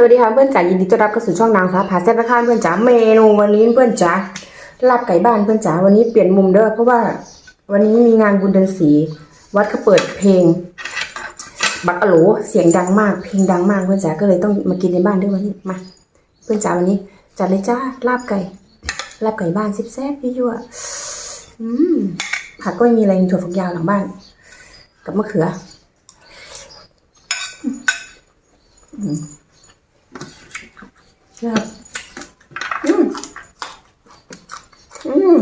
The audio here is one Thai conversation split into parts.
สวัสดีค่ะเพื่อนจ๋ายินดีต้อนรับเข้าสู่ช่องนางฟ้าผาแซ่บนะคะเพื่อนจ๋าเมนูวันนี้เพื่อนจ๋าลาบไก่บ้านเพื่อนจ๋าวันนี้เปลี่ยนมุมเด้อเพราะว่าวันนี้มีงานบุญเดือนสีวัดเขาเปิดเพลง บักอะโหลเสียงดังมากเพลงดังมากเพื่อนจ๋าก็เลยต้องมากินในบ้านด้วยวันนี้มาเพื่อนจ๋าวันนี้จัดเลยจ้าลาบไก่ลาบไก่บ้านแซ่บๆพี่ยั่วๆอืมผักก็ไม่มีอะไรมีถั่วฝักยาวหลังบ้าน กับมะเขือค รับอืมอืม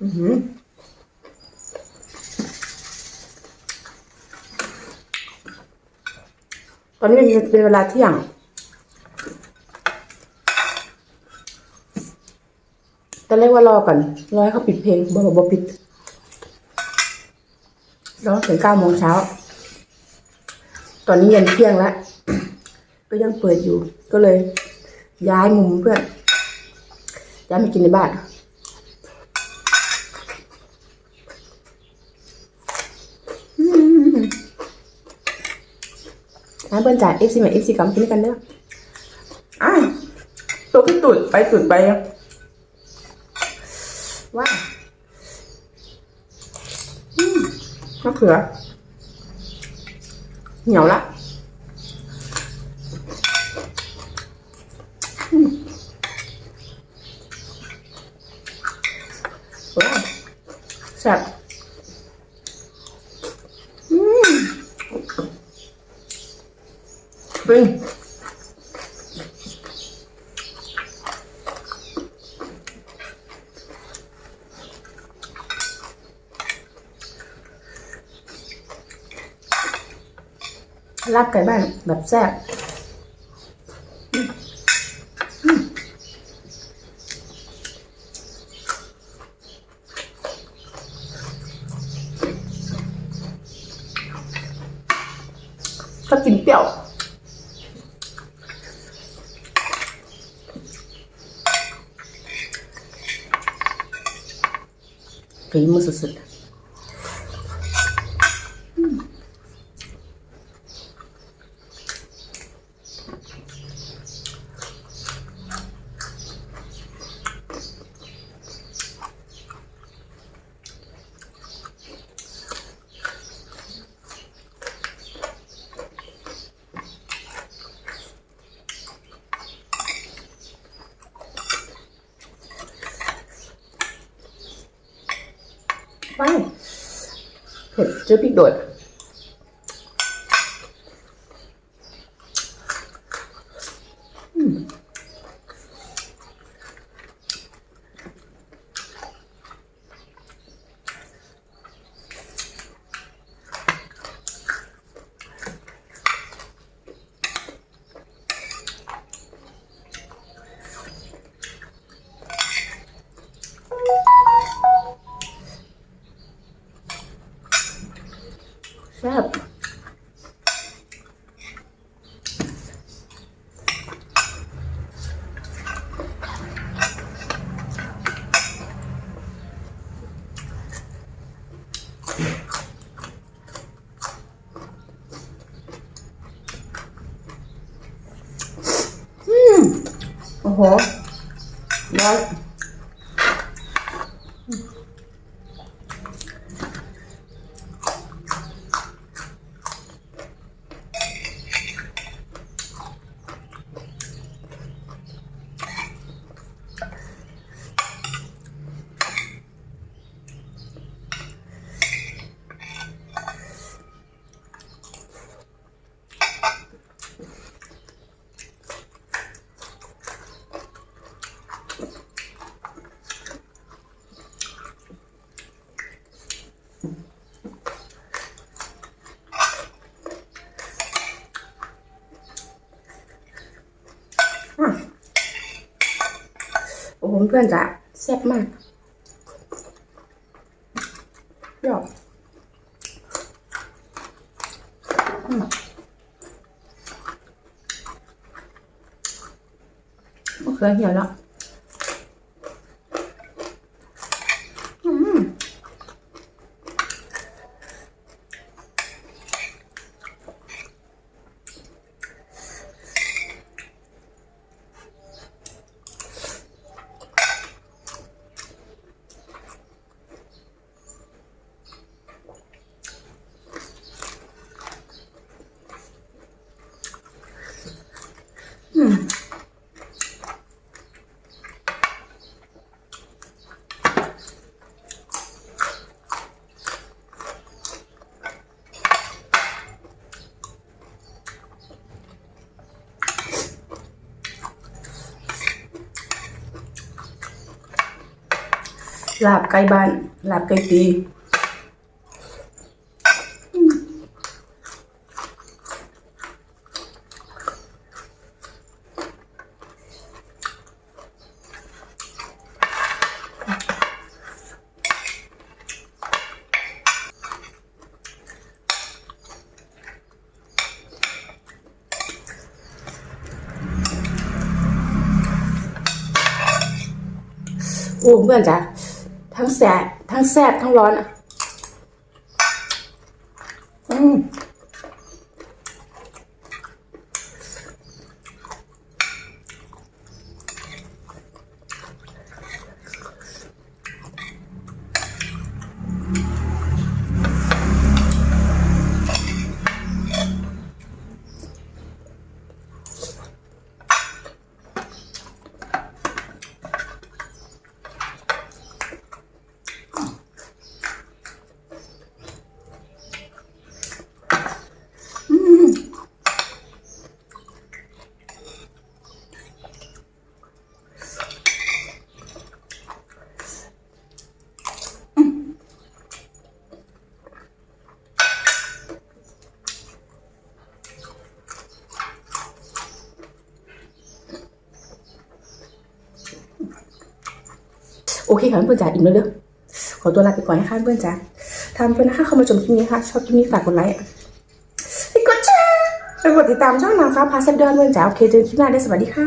อืมตอนนี้เป็นเวลาเที่ยงตอนแรกว่ารอก่อนรอให้เขาปิดเพลงบอกบอกบอกปิดรอถึงเก้าโมงเช้า ตอนนี้เย็นเที่ยงแล้ว ก็ยังเปิดอยู่ ก็เลย ย้ายมุมเพื่อนย้ายมากินในบ้านอืมนะเพื่อนจ่ายเอฟซีมาเอฟซีกับกินด้วยกันเด้ออ้าวตัวขึ้นตุดไปตุดไปว้าวอืมมะเขือเหนียวละ ว้าวแซ่บอืมปริงลาบไก่บ้านแบบแซ่บ famous असेल chưa biết đội Sarap. Mm. Uh -huh. Right. Mm. ผมเพื่อนจะแซ่บมากยอดอืมมะเขือเหี่ยวแล้ว ลาบไก่บ้านลาบไก่ตีอืมโอ้เพื่อนจ๋า ทั้งแสบทั้งแซ่บทั้งร้อนอะอืม โอเคค่ะเพื่อนจ๋าอิ่มแล้วเด้อขอตัวลาไปก่อนนะคะเพื่อนจ๋าทำเพื่อนนะคะเข้ามาชมคลิปนี้ค่ะ ชอบคลิปนี้ฝากกดไลค์กดแชร์ไปกดติดตามช่องนางฟ้าพาเซฟเดอร์เพื่อนจ๋าโอเคเจอกันคลิปหน้าได้สวัสดีค่ะ